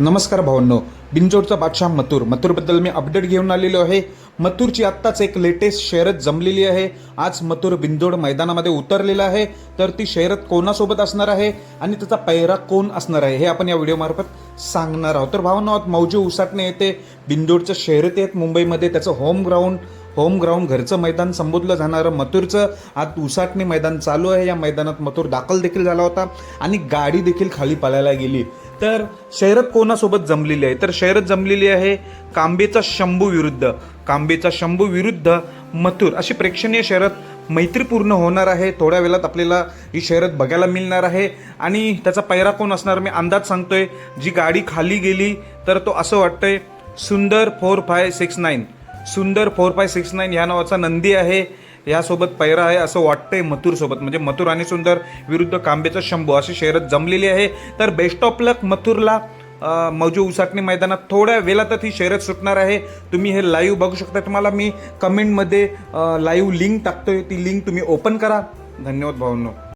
नमस्कार भावांनो बिंजोडचा बादशाह मथुर. मथुरबद्दल मी अपडेट घेऊन आलेलो आहे. मथुरची आत्ताच एक लेटेस्ट शर्यत जमलेली आहे. आज मथुर बिंजोड मैदानामध्ये उतरलेला आहे. तर ती शर्यत कोणासोबत असणार आहे आणि त्याचा पैरा कोण असणार आहे हे आपण या व्हिडिओमार्फत सांगणार आहोत. तर भावांनो आज मौजे उसाटणे येते बिंजोडच्या शहरत आहेत मुंबईमध्ये. त्याचं होम ग्राउंड होम ग्राउंड घरचं मैदान संबोधलं जाणारं मथुरचं. आज उसाटणे मैदान चालू आहे. या मैदानात मथुर दाखल देखील झाला होता आणि गाडी देखील खाली पळायला गेली. तर शर्यत कोणासोबत जमलेली आहे? तर शहरत जमलेली आहे कांबेचा शंभू विरुद्ध. कांबेचा शंभू विरुद्ध मथुर. अशी प्रेक्षणीय शहरत मैत्रीपूर्ण होणार आहे. थोड्या वेळात आपल्याला ही शहरत बघायला मिळणार आहे. आणि त्याचा पैरा कोण असणार मी अंदाज सांगतोय. जी गाडी खाली गेली तर तो असं वाटतंय Sundar four five six nine. Sundar four five six nine ह्या नावाचा नंदी आहे. यासोबत पैरा आहे असं वाटतंय मथुरसोबत. म्हणजे मथुर आणि सुंदर विरुद्ध कांबेचा शंभू अशी शर्यत जमलेली आहे. तर बेस्ट ऑफ लक मथुरला मौजू उसाटणी मैदानात थोड्या वेळातच ही शर्यत सुटणार आहे. तुम्ही हे लाईव्ह बघू शकता. तुम्हाला मी कमेंटमध्ये लाईव्ह लिंक टाकतोय. ती लिंक तुम्ही ओपन करा. धन्यवाद भाऊंनो